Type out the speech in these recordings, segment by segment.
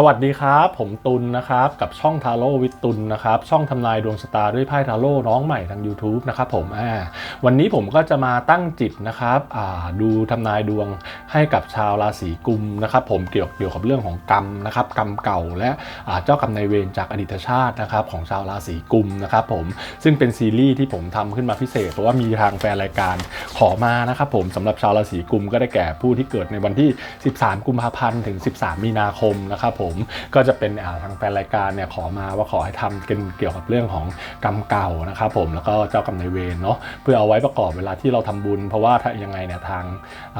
สวัสดีครับ ผมตุลนะครับกับช่องทาโร่วิทตุลนะครับช่องทำนายดวงชะตาด้วยไพ่ทาโร่น้องใหม่ทาง YouTube นะครับผมอ่าวันนี้ผมก็จะมาตั้งจิตนะครับอ่าดูทำนายดวงให้กับชาวราศีกุมนะครับผมเกี่ยวเกี่ยวกับเรื่องของกรรมนะครับกรรมเก่าและอ่าเจ้ากรรมนายเวรจากอดีตชาตินะครับของชาวราศีกุมนะครับผมซึ่งเป็นซีรีส์ที่ผมทำขึ้นมาพิเศษ เพราะว่ามีทางแฟนรายการขอมานะครับผมสำหรับชาวราศีกุมก็ได้แก่ผู้ที่เกิดในวันที่ 13 กุมภาพันธ์ถึง 13 มีนาคมนะครับผมก็จะเป็นาทางแฟนรายการเนี่ยขอมาว่าขอให้ทำกันเกี่ยวกับเรื่องของกรรมเก่านะครับผมแล้วก็เจ้ากรรมนายเวรเนาะเพื่อเอาไว้ประกอบเวลาที่เราทำบุญ เพราะว่าถ้ายังไงเนี่ยทาง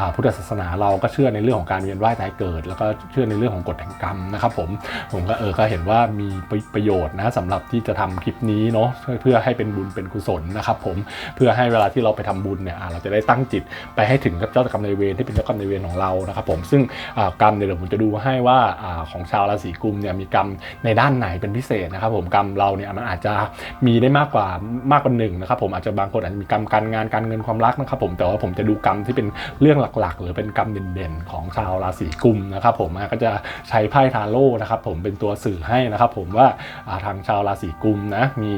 าพุทธศาสนาเราก็เชื่อในเรื่องของการเวียนว่ายตายเกิด แล้วก็เชื่อในเรื่องของกฎแห่งกรรมนะครับผมผมก็เออก็เห็นว่ามีประโยชน์นะสำหรับที่จะทำคลิปนี้เนาะเพื่อให้เป็นบุญเป็นกุศลนะครับผมเพื่อให้เวลาที่เราไปทำบุญเนี่ยเราจะได้ตั้งจิตไปให้ถึงกับเจ้ากรรมนายเวรที่เป็นเจ้ากรรมนายเวรของเรานะครับผมซึ่งกรรมเนี่ยเดี๋ยวผมจะดูให้ว่าอ่าของชาวราศีกุมเนี่ยมีกรรมในด้านไหนเป็นพิเศษนะครับผมกรรมเราเนี่ยมันอาจจะมีได้มากกว่ามากกว่าหนึ่งนะครับผมอาจจะบางคนอาจจะมีกรรมการงานการเงินความรักนะครับผมแต่ว่าผมจะดูกรรมที่เป็นเรื่องหลักๆ หรือเป็นกรรมเด่นๆของชาวราศีกุมนะครับผมก็จะใช้ไพ่ทาโร่นะครับผมเป็นตัวสื่อให้นะครับผมว่าทางชาวราศีกุมนะมี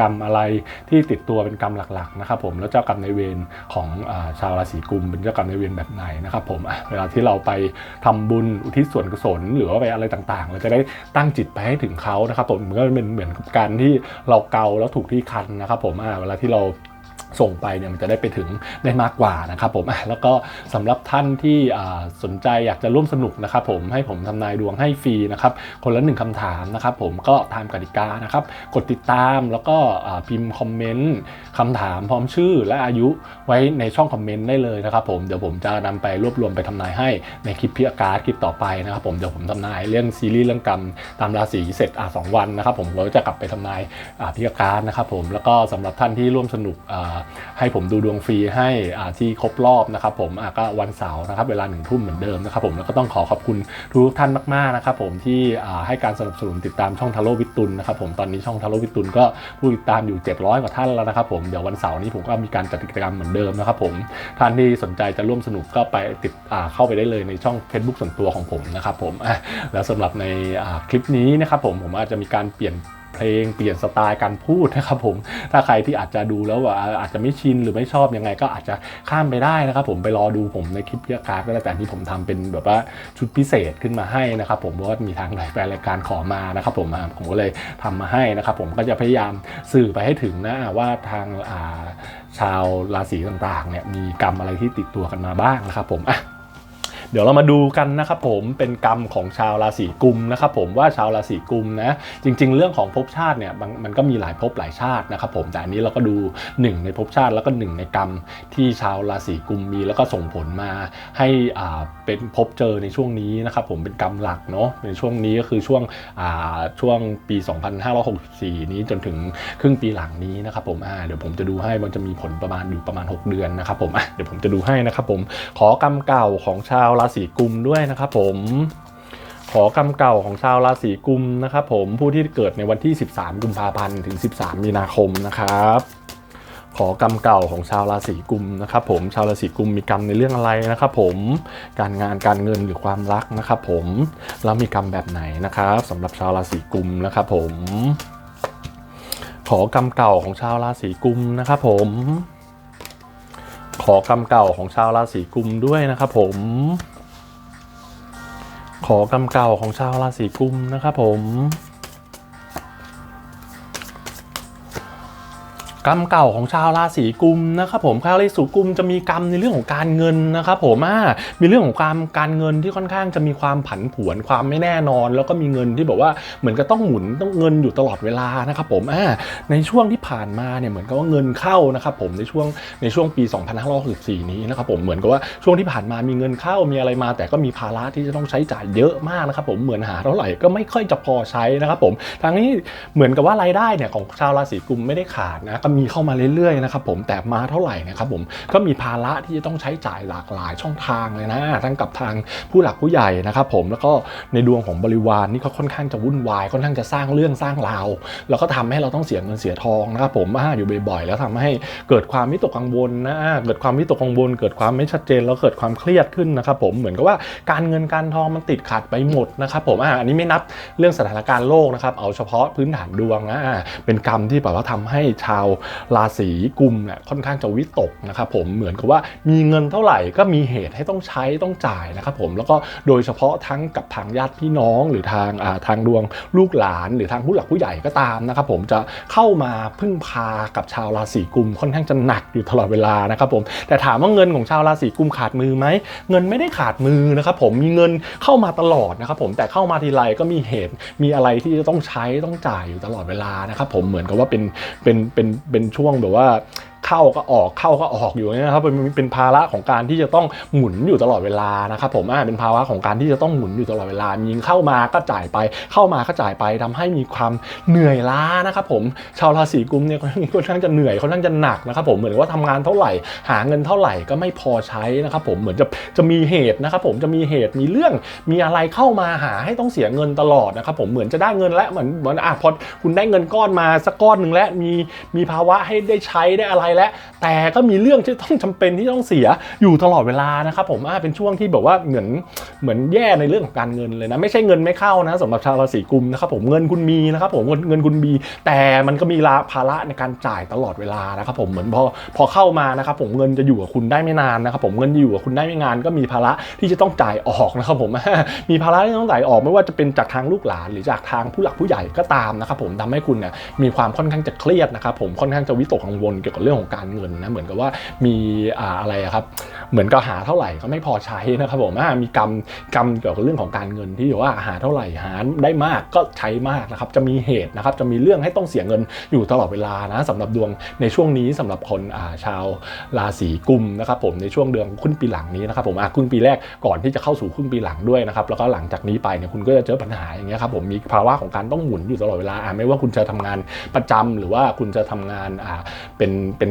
กรรมอะไรที่ติดตัวเป็นกรรมหลักๆนะครับผมแล้วเจ้ากรรมในเวรของอชาวราศีกุมเป็นเจ้ากรรมในเวรแบบไหนนะครับผมเวลาที่เราไปทำบุญอุทิศส่วนกุศลหรือว่าไปอะไรต่างๆ เราจะได้ตั้งจิตไปให้ถึงเขานะครับผมมันก็เป็นเหมือนกับการที่เราเกาแล้วถูกที่คันนะครับผมเวลาที่เรา ส่งไปเนี่ยมันจะได้ไปถึงได้มากกว่านะครับผมแล้วก็สำหรับท่านที่สนใจอยากจะร่วมสนุกนะครับผมให้ผมทำนายดวงให้ฟรีนะครับคนละหนึ่งคำถามนะครับผมก็ตามกติกานะครับกดติดตามแล้วก็พิมพ์คอมเมนต์คำถามพร้อมชื่อและอายุไว้ในช่องคอมเมนต์ได้เลยนะครับผมเดี๋ยวผมจะนำไปรวบรวมไปทำนายให้ในคลิปพิอาการดคลิปต่อไปนะครับผมเดี๋ยวผมทำนายเรื่องซีรีส์เรื่องกรรมตามราศีเสร็จอะสองวันนะครับผมก็จะกลับไปทำนายพิอาการดนะครับผมแล้วก็สำหรับท่านที่ร่วมสนุกอ่าให้ผมดูดวงฟรีให้ที่ครบรอบนะครับผมก็วันเสาร์นะครับเวลาหนึ่งทุ่มเหมือนเดิมนะครับผมแล้วก็ต้องขอขอบคุณทุกท่านมากๆนะครับผมที่ให้การสนับสนุนติดตามช่องทาโร่วิตุลนะครับผมตอนนี้ช่องทาโร่วิตุลก็ผู้ติดตามอยู่ 700 กว่าท่านแล้วนะครับผมเดี๋ยววันเสาร์นี้ผมก็มีการจัดกิจกรรมเหมือนเดิมนะครับผมท่านที่สนใจจะร่วมสนุกก็ไปติดเข้าไปได้เลยในช่อง Facebook ส่วนตัวของผมนะครับผมแล้วสำหรับในคลิปนี้นะครับผมผมอาจจะมีการเปลี่ยน เพลง เปลี่ยนสไตล์การพูดนะครับผม ถ้าใครที่อาจจะดูแล้วว่าอาจจะไม่ชินหรือไม่ชอบยังไง ก็อาจจะข้ามไปได้นะครับผมไปรอดูผมในคลิปพิการก็แล้วแต่ที่ผมทำเป็นแบบว่าชุดพิเศษขึ้นมาให้นะครับผมเพราะว่ามีทางหลายแฟนรายการขอมานะครับผมผมก็เลยทำมาให้นะครับผมก็จะพยายามสื่อไปให้ถึงนะว่าทางาชาวราศีต่างๆเนี่ยมีกรรมอะไรที่ติดตัวกันมาบ้างนะครับผมอะ เดี๋ยวเรามาดูกันนะครับผมเป็นกรรมของชาวราศีกุมนะครับผมว่าชาวราศีกุมนะจริง ๆ เรื่องของภพชาติเนี่ยมันก็มีหลายภพหลายชาตินะครับผมแต่อันนี้เราก็ดูหนึ่งในภพชาติแล้วก็หนึ่งในกรรมที่ชาวราศีกุมมีแล้วก็ส่งผลมาให้อ่าเป็นพบเจอในช่วงนี้นะครับผมเป็นกรรมหลักเนาะในช่วงนี้ก็คือช่วงอ่าช่วงปี 2564 นี้จนถึงครึ่งปีหลังนี้นะครับผมอ่าเดี๋ยวผมจะดูให้มันจะมีผลประมาณอยู่ประมาณ 6 เดือนนะครับผมอะเดี๋ยวผมจะดูให้นะครับผมขอกรรมเก่าของชาวราศีกุมด้วยนะครับผมขอกรรมเก่าของชาวราศีกุมนะครับผมผู้ที่เกิดในวันที่ 13 กุมภาพันธ์ถึง 13 มีนาคมนะครับขอกรรมเก่าของชาวราศีกุมนะครับผมชาวราศีกุมมีกรรมในเรื่องอะไรนะครับผมการงานการเงินหรือความรักนะครับผมแล้วมีกรรมแบบไหนนะครับสำหรับชาวราศีกุมนะครับผมขอกรรมเก่าของชาวราศีกุมนะครับผมขอกรรมเก่าของชาวราศีกุมด้วยนะครับผม อกรรมเก่าของชาวราศีกุมนะครับผม กรรมเก่าของชาวราศีกุมนะครับผมชาวราศีกุมจะมีกรรมในเรื่องของการเงินนะครับผมอ่ามีเรื่องของความการเงินที่ค่อนข้างจะมีความผันผวนความไม่แน่นอน แล้วก็มีเงินที่แบบว่าเหมือนกับต้องหมุนต้องเงินอยู่ตลอดเวลานะครับผมอ่าในช่วงที่ผ่านมาเนี่ยเหมือนกับว่าเงินเข้านะครับผมในช่วงในช่วงปี 2564 นี้นะครับผมเหมือนกับว่าช่วงที่ผ่านมามีเงินเข้ามีอะไรมา แต่ก็มีภาระที่จะต้องใช้จ่ายเยอะมากนะครับผมเหมือนหาเท่าไหร่ก็ไม่ค่อยจะพอใช้นะครับผมทางนี้เหมือนกับว่ารายได้เนี่ยของชาวราศีกุมไม่ได้ขาดนะมีเข้ามาเรื่อยๆนะครับผมแต่มาเท่าไหร่นะครับผมก็มีภาระที่จะต้องใช้จ่ายหลากหลายช่องทางเลยนะทั้งกับทางผู้หลักผู้ใหญ่นะครับผมแล้วก็ในดวงของบริวารนี่ก็ค่อนข้างจะวุ่นวายค่อนข้างจะสร้างเรื่องสร้างราวแล้วก็ทำให้เราต้องเสียเงินเสียทองนะครับผมอ่าอยู่บ่อยๆแล้วทำให้เกิดความวิตกกังวลนะเกิดความวิตกกังวล เกิดความไม่ชัดเจนแล้วเกิดความเครียดขึ้นนะครับผมเหมือนกับว่าการเงินการทองมันติดขัดไปหมดนะครับผมอ่าอันนี้ไม่นับเรื่องสถานการณ์โลกนะครับเอาเฉพาะพื้นฐานดวงนะอ่าเป็นกรรมที่แบบว่าทำให้ชาวราศีกุมเนี่ยค่อนข้างจะวิตกนะครับผมเหมือนกับว่ามีเงินเท่าไหร่ก็มีเหตุให้ต้องใช้ต้องจ่ายนะครับผมแล้วก็โดยเฉพาะทั้งกับทางญาติพี่น้องหรือทางทางดวงลูกหลาน หรือทางผู้หลักผู้ใหญ่ก็ตามนะครับผมจะเข้ามาพึ่งพากับชาวราศีกุมค่อนข้างจะหนักอยู่ตลอดเวลานะครับผมแต่ถามว่าเงินของชาวราศีกุมขาดมือไหมเงินไม่ได้ขาดมือนะครับผมมีเงินเข้ามาตลอดนะครับผมแต่เข้ามาทีไรก็มีเหตุมีอะไรที่จะต้องใช้ต้องจ่ายอยู่ตลอดเวลานะครับผมเหมือนกับว่าเป็นเป็นเป็นเป็นช่วงแบบว่า เข้าก็ออกเข้าก็ออกอยู่เนี่ยนะครับเป็นเป็นภาระของการที่จะต้องหมุนอยู่ตลอดเวลานะครับผมอ่าเป็นภาวะของการที่จะต้องหมุนอยู่ตลอดเวลามีเข้ามาก็จ่ายไป เข้ามาก็จ่ายไปทำให้มีความเหนื่อยล้านะครับผมชาวราศีกุมเนี่ยค่อนข้างจะเหนื่อยค่อนข้างจะหนักนะครับผมเหมือนว่าทำงานเท่าไหร่ หาเงินเท่าไหร่ก็ไม่พอใช้นะครับผมเหมือนจะจะมีเหตุนะครับผมจะมีเหตุมีเรื่องมีอะไรเข้ามาหาให้ต้องเสียเงินตลอดนะครับผมเหมือนจะได้เงินแล้วเหมือนเหมือนอะพอคุณได้เงินก้อนมาสักก้อนหนึ่งแล้วมีมีภาวะให้ได้ใช้ได้อะไรแล้วแต่ก็มีเรื่องที่ต้องจำเป็นที่ต้องเสียอยู่ตลอดเวลานะครับผมเป็นช่วงที่แบบว่าเหมือนเหมือนแย่ในเรื่องของการเงินเลยนะ ไม่ใช่เงินไม่เข้านะสำหรับชาวราศีกุมนะครับผมเงินคุณมีนะครับผมเงินเงินคุณมี แต่มันก็มีลาภาระในการจ่ายตลอดเวลานะครับผมเหมือนพอพอเข้ามานะครับผมเงินจะอยู่กับคุณได้ไม่นานนะครับผมเงินอยู่กับคุณได้ไม่นาน ก็มีภาระที่จะต้องจ่ายออกนะครับผมมีภาระที่ต้องจ่ายออกไม่ว่าจะเป็นจากทางลูกหลานหรือจากทางผู้หลักผู้ใหญ่ก็ตามนะครับผมทำให้คุณเนี่ยมีความค่อนข้างจะเครียดนะครับผมค่อนข้างจะวิตกกังวลเกี่ยวกับเรื่องของการเงินนะเหมือนกับว่ามีอะไรครับเหมือนกับหาเท่าไหร่ก็ไม่พอใช้นะครับผมมีกรรมกรรมเกี่ยวกับเรื่องของการเงินที่ว่าหาเท่าไหร่หาได้มากก็ใช้มากนะครับจะมีเหตุนะครับจะมีเรื่องให้ต้องเสียเงินอยู่ตลอดเวลานะสำหรับดวงในช่วงนี้สำหรับคนาชาวราศีกุมนะครับผมในช่วงเดือนครึ่งปีหลังนี้นะครับผมครึ่งปีแรกก่อนที่จะเข้าสู่ครึ่งปีหลังด้วยนะครับแล้วก็หลังจากนี้ไปเนี่ยคุณก็จะเจอปัญหาอย่างเงี้ยครับผมมีภาวะของการต้องหมุนอยู่ตลอดเวลาไม่ว่าคุณจะทำงานประจำหรือว่าคุณจะทำงานเป็นเป็น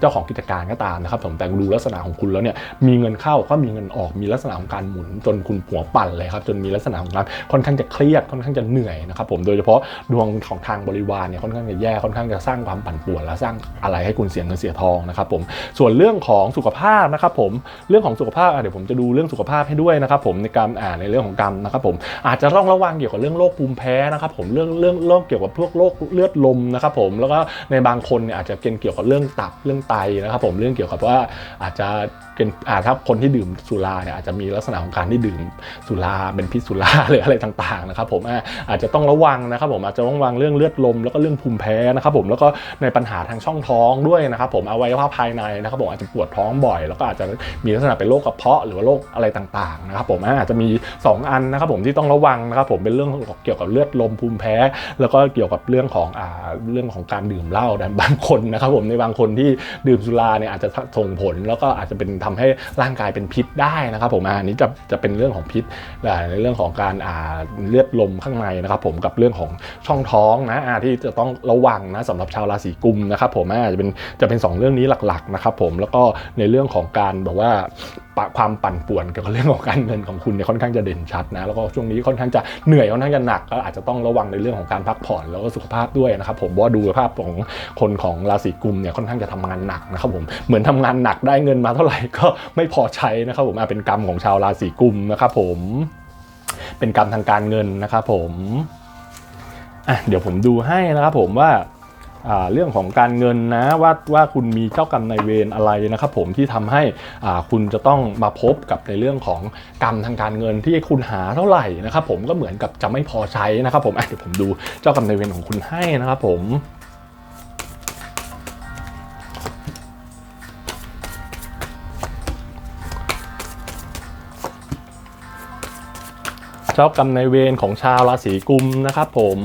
เจ้าของกิจการก็ตามนะครับผมแต่ดูลักษณะของคุณแล้วเนี่ยมีเงินเข้าก็มีเงินออกมีลักษณะของการหมุนจนคุณหัวปั่นเลยครับจนมีลักษณะของการค่อนข้างจะเครียดค่อนข้างจะเหนื่อยนะครับผมโดยเฉพาะดวงของทางบริวารเนี่ยค่อนข้างจะแย่ค่อนข้างจะสร้างความปั่นป่วนและสร้างอะไรให้คุณเสียเงินเสียทองนะครับผมส่วนเรื่องของสุขภาพนะครับผมเรื่องของสุขภาพเดี๋ยวผมจะดูเรื่องสุขภาพให้ด้วยนะครับผมในการอ่านในเรื่องของกรรมนะครับผมอาจจะต้องระวังเกี่ยวกับเรื่องโรคภูมิแพ้นะครับผมเรื่องเรื่องโรคเกี่ยวกับพวกโรคเลือดลมนะครับผมแล้วก็ในบางคนเนี่ยอาจจะเกี่ยวกับเรื่องตับเรื่องไตนะครับผมเรื่องเกี่ยวกับว่าอาจจะเป็นอาถ้าคนที่ดื่มสุราเนี่ยอาจจะมีลักษณะของการที่ดื่มสุราเป็นพิษสุราหรืออะไรต่างๆนะครับผมอาจจะต้องระวังนะครับผมอาจจะต้องระวังเรื่องเลือดลม แล้วก็เรื่องภูมิแพ้นะครับผมแล้วก็ในปัญหาทางช่องท้องด้วยนะครับผมอวัยวะภายในนะครับผมอาจจะปวดท้องบ่อย แล้วก็อาจจะมีลักษณะเป็นโรคกระเพาะหรือว่าโรคอะไรต่างๆนะครับผมอาจจะมี 2 อันนะครับผมที่ต้องระวังนะครับผมเป็นเรื่องเกี่ยวกับเลือดลมภูมิแพ้ แล้วก็เกี่ยวกับเรื่องของอ่าเรื่องของการดื่มเหล้านบางคนนะครับผมในบางคนที่ดื่มสุราเนี่ยอาจจะส่งผล แล้วก็อาจจะเป็นทำให้ร่างกายเป็นพิษได้นะครับผมอันนี้จะจะเป็นเรื่องของพิษในเรื่องของการอ่าเลือดลมข้างในนะครับผมกับเรื่องของช่องท้องนะที่จะต้องระวังนะสำหรับชาวราศีกุมนะครับผมอาจจะเป็นจะเป็นสองเรื่องนี้หลักๆนะครับผมแล้วก็ในเรื่องของการแบบว่าความปั่นป่วนเกี่ยวกับเรื่องของการเงินของคุณเนี่ยค่อนข้างจะเด่นชัดนะแล้วก็ช่วงนี้ค่อนข้างจะเหนื่อยค่อนข้างจะหนักก็อาจจะต้องระวังในเรื่องของการพักผ่อนแล้วก็สุขภาพด้วยนะครับผมว่าดูภาพของคนของราศีกุมเนี่ยค่อนข้างจะทำงานหนักนะครับผมเหมือนทำงานหนักได้เงินมาเท่าไหร่ก็ไม่พอใช้นะครับผมอะเป็นกรรมของชาวราศีกุมนะครับผมเป็นกรรมทางการเงินนะครับผมอะเดี๋ยวผมดูให้นะครับผมว่า เรื่องของการเงินนะว่าว่าคุณมีเจ้ากรรมนายเวรอะไรนะครับผมที่ทำให้คุณจะต้องมาพบกับในเรื่องของกรรมทางการเงินที่คุณหาเท่าไหร่นะครับผมก็เหมือนกับจะไม่พอใช้นะครับผมเดี๋ยวผมดูเจ้ากรรมนายเวรของคุณให้นะครับผมเจ้ากรรมนายเวรของชาวราศีกุมนะครับผม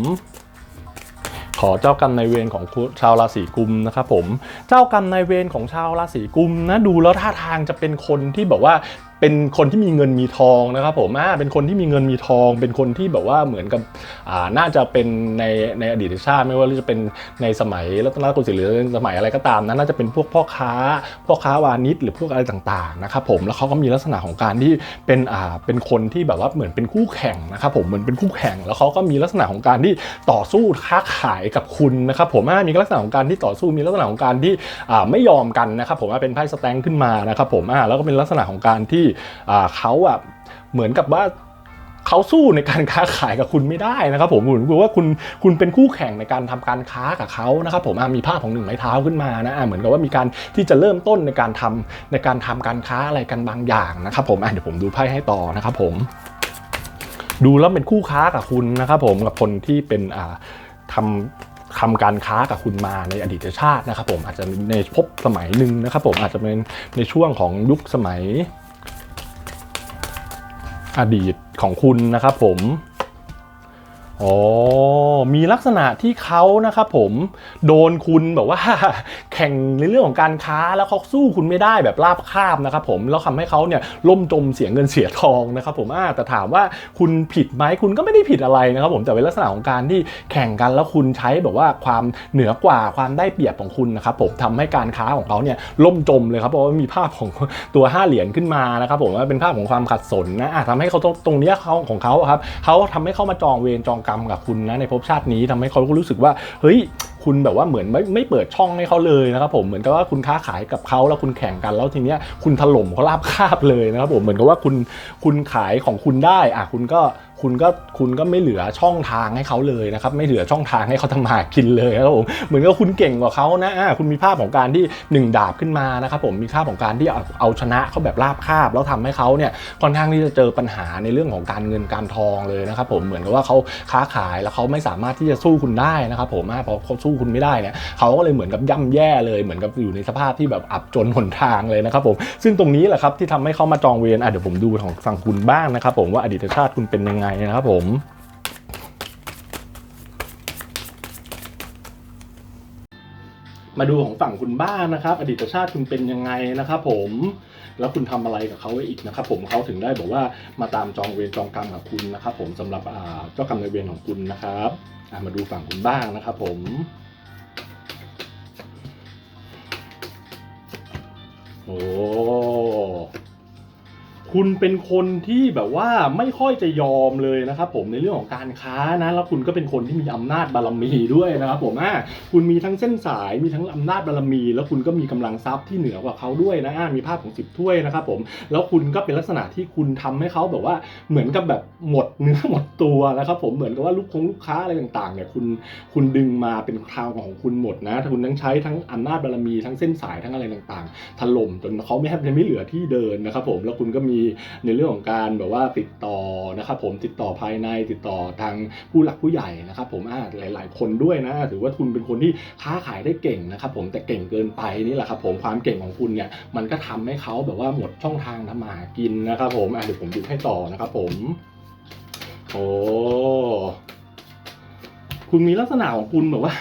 ขอเจ้ากรรมนายเวรของชาวราศีกุมนะครับผม เจ้ากรรมนายเวรของชาวราศีกุมนะดูแล้วท่าทางจะเป็นคนที่แบบว่า เป็นคนที่มีเงินมีทองนะครับผมอ่าเป็นคนที่มีเงินมีทอง เป็นคนที่แบบว่าเหมือนกับอ่าน่าจะเป็นในในอดีตชาติไม่ว่าจะเป็นในสมัยรัตนโกสินทร์หรือสมัยอะไรก็ตามนะน่าจะเป็นพวกพ่อค้าพ่อค้าวานิชหรือพวกอะไรต่างๆนะครับผมแล้วเขาก็มีลักษณะของการที่เป็นอ่าเป็นคนที่แบบว่าเหมือนเป็นคู่แข่งนะครับผมเหมือนเป็นคู่แข่ง แล้วเขาก็มีลักษณะของการที่ต่อสู้ค้าขายกับคุณนะครับผมอ่ามีลักษณะของการที่ต่อสู้มีลักษณะของการที่อ่าไม่ยอมกันนะครับผมว่าเป็นไพ่สแตงขึ้นมานะครับผมอ่าแล้วก็เป็นลักษณะของการที่อ่เขาอะเหมือนกับว่าเขาสู้ในการค้าขายกับคุณไม่ได้นะครับผมผมรู้ว่าคุณคุณเป็นคู่แข่งในการทำการค้ากับเขานะครับผมมีภาพของหนึ่งไม้เท้าขึ้นมานะอะเหมือนกับว่ามีการที่จะเริ่มต้นในการทำในการทำการค้าอะไรกันบางอย่างนะครับผมเดี๋ยวผมดูไพ่ให้ต่อนะครับผมดูแล้วเป็นคู่ค้ากับคุณนะครับผมกับคนที่เป็นทำทำการค้ากับคุณมาในอดีตชาตินะครับผมอาจจะในภพสมัยหนึ่งนะครับผมอาจจะเป็นในช่วงของยุคสมัย อดีตของคุณนะครับผม อ๋อ มีลักษณะที่เขานะครับผมโดนคุณแบบว่า แข่งในเรื่องของการค้าแล้วเขาสู้คุณไม่ได้แบบราบคาบนะครับผมแล้วทำให้เขาเนี่ยล่มจมเสียเงินเสียทองนะครับผมอ่าแต่ถามว่าคุณผิดไหมคุณก็ไม่ได้ผิดอะไรนะครับผมแต่เป็นลักษณะของการที่แข่งกันแล้วคุณใช้แบบว่าความเหนือกว่าความได้เปรียบของคุณนะครับผมทำให้การค้าของเขาเนี่ยล่มจมเลยครับเพราะว่ามีภาพของตัวห้าเหรียญขึ้นมานะครับผมว่าเป็นภาพของความขัดสนนะทำให้เขาตรงเนี้ยเขาของเขาครับเขาทำให้เขามาจองเวรจองกรรมกับคุณนะในภพชาตินี้ทำให้เขาก็รู้สึกว่าเฮ้ยคุณแบบว่าเหมือนไม่ไม่เปิดช่องให้เขาเลยนะครับผมเหมือนกับว่าคุณค้าขายกับเขาแล้วคุณแข่งกันแล้วทีเนี้ยคุณถล่มเขาราบคาบเลยนะครับผมเหมือนกับว่าคุณคุณขายของคุณได้อะคุณก็ คุณก็คุณก็ไม่เหลือช่องทางให้เขาเลยนะครับไม่เหลือช่องทางให้เขาทำมาหากินเลยนะครับผมเหมือนกับคุณเก่งกว่าเขานะอะคุณมีภาพของการที่หนึ่งดาบขึ้นมานะครับผมมีภาพของการที่เอาเอาชนะเขาแบบราบคาบ แล้วทำให้เขาเนี่ยค่อนข้างที่จะเจอปัญหาในเรื่องของการเงินการทองเลยนะครับผมเหมือนกับว่าเขาค้าขายแล้วเขาไม่สามารถที่จะสู้คุณได้นะครับผมพอเขาสู้คุณไม่ได้เนี่ยเขาก็เลยเหมือนกับย่ำแย่เลยเหมือนกับอยู่ในสภาพที่แบบอับจนหนทางเลยนะครับผมซึ่งตรงนี้แหละครับที่ทำให้เขามาจองเวรอะเดี๋ยวผมดูของฝั่งคุณบ้างนะครับผมว่าอดีตชาติคุณเป็นยังไงนะครับผมมาดูของฝั่งคุณบ้างนะครับ อดีตชาติคุณเป็นยังไงนะครับ ผมแล้วคุณทำอะไรกับเขาไว้อีกนะครับ ผมเขาถึงได้บอกว่ามาตามจองเวรจองกรรมกับคุณนะครับ ผมสำหรับเจ้ากรรมนายเวรของคุณนะครับมาดูฝั่งคุณบ้างนะครับ ผมโอ้ คุณเป็นคนที่แบบว่าไม่ค่อยจะยอมเลยนะครับผมในเรื่องของการค้านะแล้วคุณก็เป็นคนที่มีอำนาจบารมีด้วยนะครับผมอ่าคุณมีทั้งเส้นสายมีทั้งอำนาจบารมี แล้วคุณก็มีกำลังทรัพย์ที่เหนือกว่าเขาด้วยนะอ่ามีภาพของสิบถ้วยนะครับผมแล้วคุณก็เป็นลักษณะที่คุณทำให้เขาแบบว่าเหมือนกับแบบหมดเนื้อหมดตัวนะครับผมเหมือนกับว่าลูกคงลูกค้าอะไรต่างๆเนี่ยคุณคุณดึงมาเป็นคราวของคุณหมดนะถ้าคุณทั้งใช้ทั้งอำนาจบารมีทั้งเส้นสายทั้งอะไรต่างๆถล่มจนเขาไม่แทบจะไม่เหลือที่เดินนะครับผมแล้วคุณก็มีในเรื่องของการแบบว่าติดต่อนะครับผมติดต่อภายในติดต่อทางผู้หลักผู้ใหญ่นะครับผมอ่าหลาย ๆ คนด้วยนะถือว่าคุณเป็นคนที่ค้าขายได้เก่งนะครับผมแต่เก่งเกินไปนี่แหละครับผมความเก่งของคุณเนี่ยมันก็ทำให้เขาแบบว่าหมดช่องทางทำมาหากินนะครับผมอะเดี๋ยวผมดูให้ต่อนะครับผมโอ้คุณมีลักษณะของคุณแบบว่า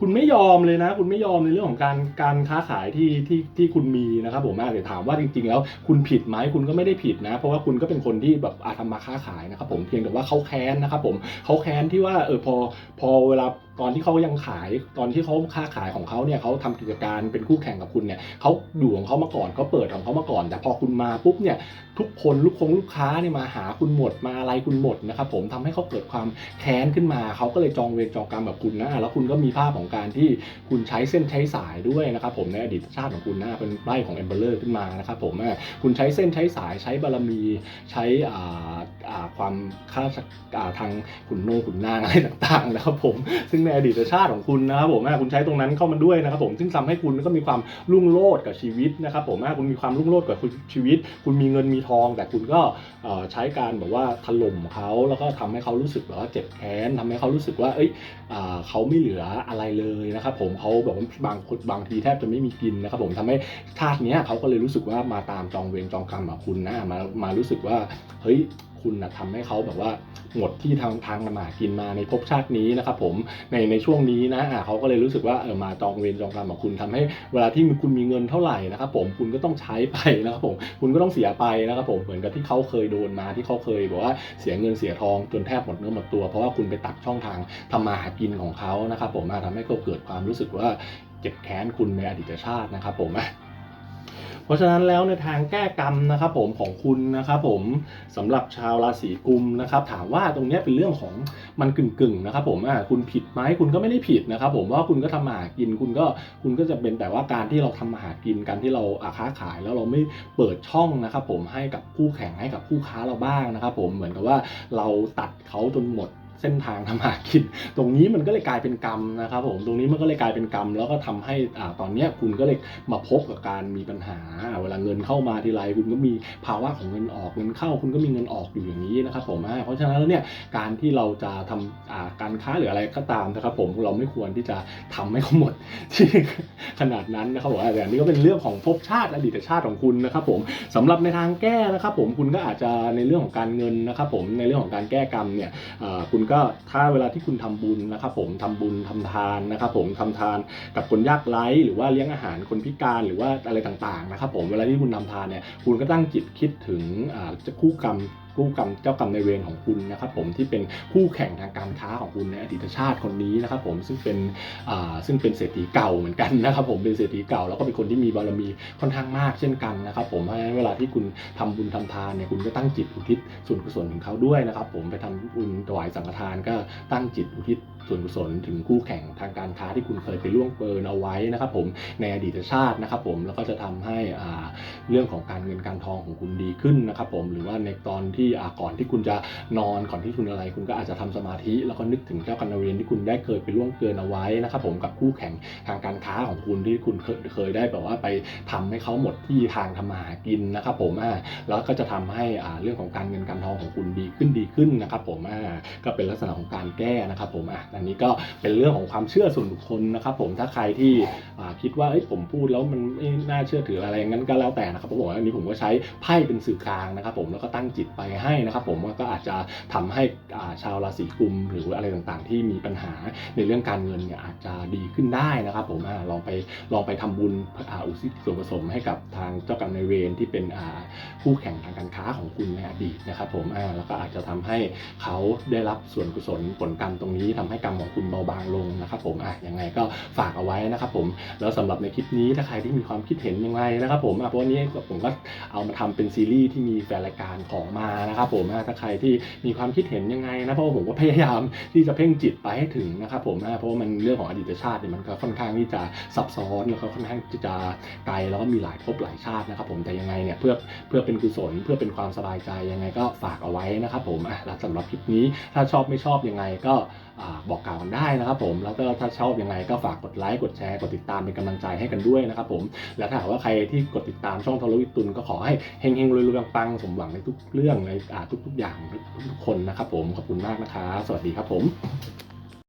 คุณไม่ยอมเลยนะ คุณไม่ยอมในเรื่องของการการค้าขายที่ที่ที่คุณมีนะครับผมอะเดี๋ยวถามว่าจริง ๆ แล้วคุณผิดไหมคุณก็ไม่ได้ผิดนะ เพราะว่าคุณก็เป็นคนที่แบบอาทำมาค้าขายนะครับผมเพียงแต่ว่าเขาแค้นนะครับผมเขาแค้นที่ว่าเออพอพอเวลาตอนที่เขายังขายตอนที่เขาค้าขายของเขาเนี่ยเขาทำกิจการเป็นคู่แข่งกับคุณเนี่ยเขาอยู่ของเขามาก่อนเขาเปิดของเขามาก่อน แต่พอคุณมาปุ๊บเนี่ยทุกคนลูกคงลูกค้าเนี่ยมาหาคุณหมดมาอะไรคุณหมดนะครับผมทำให้เขาเกิดความแค้นขึ้นมาเขาก็เลยจองเวรจองกรรมแบบคุณนะแล้วคุณก็มีภาพของการที่คุณใช้เส้นใช้สายด้วยนะครับผมในอดีตชาติของคุณนะเป็นไพ่ของเอมเบอร์เลอร์ขึ้นมานะครับผมคุณใช้เส้นใช้สายใช้บารมีใช้อ่าอ่าความค่าอ่าทางขุนโนขุนนางอะไรต่างๆนะครับผมซึ่งในอดีตชาติของคุณนะครับผมคุณใช้ตรงนั้นเข้ามาด้วยนะครับผมซึ่งทำให้คุณก็มีความรุ่งโรจน์กับชีวิตนะครับผมคุณมีความรุ่งโรจน์กับชีวิต คุณมีเงินมีทอง แต่คุณก็ใช้การแบบว่าถล่มเขาแล้วก็ทำให้เขารู้สึกแบบว่าเจ็บแค้นทำให้เขารู้สึกว่าเอ้ยเขาไม่เหลืออะไรเลยนะครับผมเขาแบบว่าบางคนบางทีแทบจะไม่มีกินนะครับผมทำให้ชาตินี้เขาก็เลยรู้สึกว่ามาตามจองเวรจองกรรมกับคุณนะมามารู้สึกว่าเฮ้ย คุณนะทำให้เขาแบบว่าหมดที่ทางทางมาหากินมาในภพชาตินี้นะครับผมในในช่วงนี้นะอ่าเขาก็เลยรู้สึกว่าเออมาจองเวรจองกรรมกับคุณทำให้เวลาที่คุณมีเงินเท่าไหร่นะครับผมคุณก็ต้องใช้ไปนะครับผมคุณก็ต้องเสียไปนะครับผมเหมือนกับที่เขาเคยโดนมาที่เขาเคยบอกว่าเสียเงินเสียทองจนแทบหมดเนื้อหมดตัว เพราะว่าคุณไปตัดช่องทางทำมาหากินของเขานะครับผมอ่าทำให้เขาเกิดความรู้สึกว่าเจ็บแค้นคุณในอดีตชาตินะครับผมอะ ราะฉะนั้นแล้วในทางแก้กรรมนะครับผมของคุณนะครับผมสำหรับชาวราศีกุมนะครับถามว่าตรงนี้เป็นเรื่องของมันกึ่งๆนะครับผมอ่าคุณผิดไหมคุณก็ไม่ได้ผิดนะครับผมว่าคุณก็ทำมาหากินคุณก็คุณก็จะเป็นแต่ว่าการที่เราทำมาหากินการที่เราอาค้าขายแล้วเราไม่เปิดช่องนะครับผมให้กับคู่แข่งให้กับคู่ค้าเราบ้างนะครับผมเหมือนกับว่าเราตัดเขาจนหมด เส้นทางทำมาหากิน ตรงนี้มันก็เลยกลายเป็นกรรมนะครับผมตรงนี้มันก็เลยกลายเป็นกรรม แล้วก็ทำให้อ่าตอนนี้คุณก็เลยมาพบกับการมีปัญหา เวลาเงินเข้ามาทีไรคุณก็มีภาวะของเงินออกเงินเข้า คุณก็มีเงินออกอยู่อย่างนี้นะครับผมเพราะฉะนั้นแล้วเนี่ยการที่เราจะทำอ่าการค้าหรืออะไรก็ตามนะครับ ผมเราไม่ควรที่จะทำให้เขาหมดที่ขนาดนั้นนะครับผมแต่อันนี้ก็เป็นเรื่องของภพชาติอดีตชาติของคุณนะครับ ผมสำหรับในทางแก้นะครับ ผมคุณก็อาจจะในเรื่องของการเงินนะครับ ผมในเรื่องของการแก้กรรมเนี่ยอ่อคุณก็ถ้าเวลาที่คุณทำบุญนะครับผมทำบุญทำทานนะครับผมทำทานกับคนยากไร้หรือว่าเลี้ยงอาหารคนพิการหรือว่าอะไรต่างๆนะครับผมเวลาที่คุณทำทานเนี่ยคุณก็ตั้งจิตคิดถึงจะคู่กรรม คู่กรรมเจ้ากรรมในเวรของคุณนะครับผมที่เป็นคู่แข่งทางการค้าของคุณในอดีตชาติคนนี้นะครับผมซึ่งเป็นอ่าซึ่งเป็นเศรษฐีเก่าเหมือนกันนะครับผมเป็นเศรษฐีเก่าแล้วก็เป็นคนที่มีบารมีค่อนข้างมากเช่นกันนะครับผมเพราะฉะนั้นเวลาที่คุณทำบุญทำทานเนี่ยคุณก็ตั้งจิตอุทิศส่วนกุศลถึงเขาด้วยนะครับผมไปทำบุญถวายสังฆทานก็ตั้งจิตอุทิศส่วนกุศลถึงคู่แข่งทางการค้าที่คุณเคยไปล่วงเกินเอาไว้นะครับผมในอดีตชาตินะครับผมแล้วก็จะทำให้อ่าเรื่องของการเงินการทองของคุณดีขึ้นนะครับผมหรือว่าในตอนที่อ่าก่อนที่คุณจะนอนก่อนที่คุณอะไร คุณก็อาจจะทำสมาธิแล้วก็นึกถึงเจ้ากรรมนายเวรที่คุณได้เคยไปล่วงเกินเอาไว้นะครับผมกับคู่แข่งทางการค้าของคุณที่คุณเคยได้แบบว่าไปทำให้เขาหมดที่ทางทำมาหากินนะครับผมอ่าแล้วก็จะทำให้อ่าเรื่องของการเงินการทองของคุณดีขึ้นดีขึ้นนะครับผมอ่าก็เป็นลักษณะของการแก้นะครับผมอะอันนี้ก็เป็นเรื่องของความเชื่อส่วนบุคคลนะครับ ผมถ้าใครที่คิดว่าผมพูดแล้วมันไม่น่าเชื่อถืออะไรงั้นก็แล้วแต่นะครับผมอันนี้ผมก็ใช้ไพ่เป็นสื่อกลางนะครับ ผมแล้วก็ตั้งจิตไปให้นะครับ ผมว่าก็อาจจะทำให้ชาวราศีกุมหรืออะไรต่างๆ ที่มีปัญหาในเรื่องการเงินเนี่ยอาจจะดีขึ้นได้นะครับ ผมอลองไปลองไปทำบุญอุทิศส่วนกุศลให้กับทางเจ้ากรรมนายเวรที่เป็นคู่แข่งทางการค้าของคุณในอดีตนะครับ ผมแล้วก็อาจจะทำให้เขาได้รับส่วนกุศลผลกรรมตรงนี้ทำให้กรรมของคุณเบาบางลงนะครับผมอะยังไงก็ฝากเอาไว้นะครับผมแล้วสำหรับในคลิปนี้ถ้าใครที่มีความคิดเห็นยังไงนะครับผมอะเพราะวันนี้ผมก็เอามาทำเป็นซีรีส์ที่มีแฟนรายการของมานะครับผมถ้าใครที่มีความคิดเห็นยังไงนะเพราะว่าผมก็พยายามที่จะเพ่งจิตไปให้ถึงนะครับผมอะเพราะว่ามันเรื่องของอดีตชาติเนี่ยมันก็ค่อนข้างที่จะซับซ้อนแล้วก็ค่อนข้างที่จะไกลแล้วก็มีหลายภพหลายชาตินะครับผมแต่ยังไงเนี่ยเพื่อเพื่อเป็นกุศลเพื่อเป็นความสบายใจยังไงก็ฝากเอาไว้นะครับผมอะแล้วสำหรับคลิปนี้ถ้าชอบไม่ชอบยังไงก็บอกกล่าวกันได้นะครับผมแล้วก็ถ้าชอบยังไงก็ฝากกดไลค์กดแชร์กดติดตามเป็นกำลังใจให้กันด้วยนะครับผมและถ้าหากว่าใครที่กดติดตามช่องทรวิตุนก็ขอให้เฮงๆรวยๆปังๆสมหวังในทุกเรื่องในทุกๆอย่างทุกๆคนนะครับผมขอบคุณมากนะครับสวัสดีครับผม